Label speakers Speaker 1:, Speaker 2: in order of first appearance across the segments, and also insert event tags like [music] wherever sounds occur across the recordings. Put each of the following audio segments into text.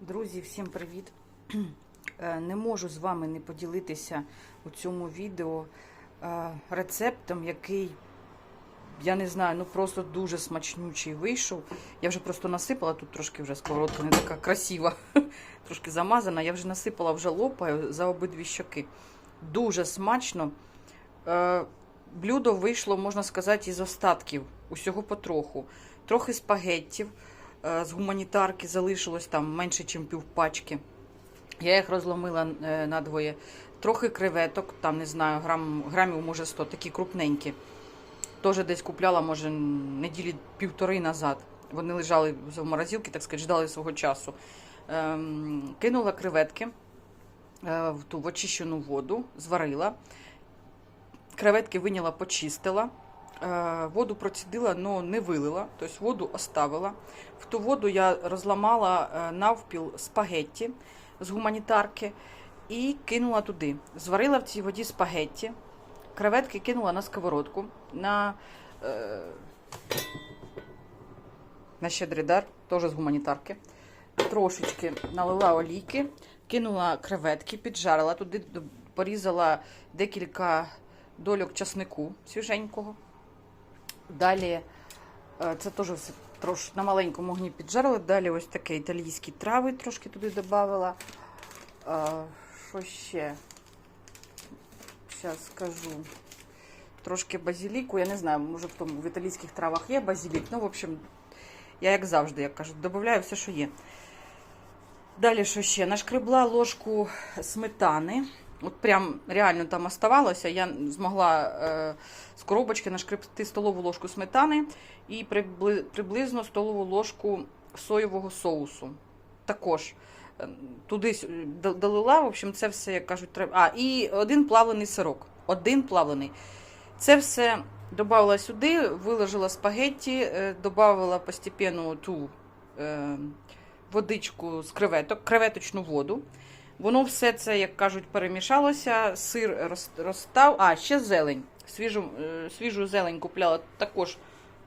Speaker 1: Друзі, всім привіт! Е, Не можу з вами не поділитися у цьому відео е, рецептом, який, я не знаю, ну просто дуже смачнючий вийшов. Я вже просто насипала, тут трошки вже сковородка не така красива, [laughs] трошки замазана. Я вже насипала, вже лопаю за обидві щоки. Дуже смачно. Е, Блюдо вийшло, можна сказати, із остатків, усього потроху. Трохи спагеттів. Е, з гуманітарки залишилось там менше, ніж півпачки. Я їх розломила е, надвоє. Трохи креветок, там не знаю, грам, грамів, може 100, такі крупненькі. Теж десь купляла, може, неділі півтори назад. Вони лежали в морозилці, так сказати, ждали свого часу. Ем, кинула креветки е, в ту в очищену воду, зварила. Креветки виняла, почистила. Е, Воду процідила, але не вилила, тобто воду оставила. В ту воду я розламала е, навпіл спагетті з гуманітарки і кинула туди. Зварила в цій воді спагетті, креветки кинула на сковородку, на, е, на щедрий дар, теж з гуманітарки. Трошечки налила олійки, кинула креветки, піджарила, туди порізала декілька дольок часнику свіженького. Далі е, це теж трошки на маленькому огні піджарили. Далі ось таке італійські трави трошки туди додавала. Е, Що ще? Зараз скажу. Трошки базиліку. Я не знаю, може в тому в італійських травах є базилік. Ну, в общем, я як завжди, як кажуть, додаю все, що є. Далі що ще? Нашкребла ложку сметани. От прям реально там оставалося. Я змогла е, з коробочки нашкребти столову ложку сметани і прибли- приблизно столову ложку соєвого соусу. Також е, туди долила. В общем, це все, як кажуть, треба. А, і один плавлений сирок. Один плавлений. Це все додала сюди, виложила спагетті, е, додала постепенно ту е, водичку з креветок, креветочну воду. Воно все це, як кажуть, перемішалося, сир розстав. А, ще зелень. Свіжу, е, свіжу зелень купляла також,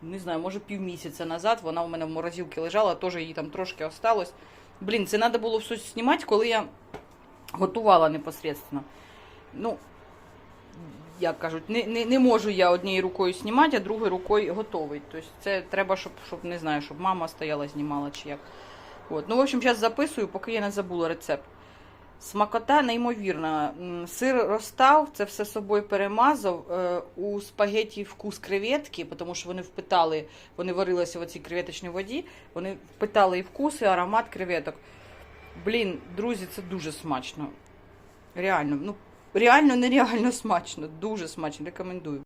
Speaker 1: не знаю, може півмісяця назад. Вона у мене в морозилці лежала, теж її там трошки осталось. Блін, це треба було все знімати, коли я готувала непосредственно. Ну, як кажуть, не, не, не можу я однією рукою знімати, а другою рукою готовий. Тобто це треба, щоб, щоб не знаю, щоб мама стояла, знімала чи як. От. Ну, в общем, зараз записую, поки я не забула рецепт. Смакота неймовірна. Сир розстав, це все собою перемазав. Е, У спагеті вкус креветки, тому що вони впитали, вони варилися в цій креветочній воді, вони впитали і вкус, і аромат креветок. Блін, друзі, це дуже смачно. Реально, ну реально нереально [laughs] смачно, дуже смачно. Рекомендую.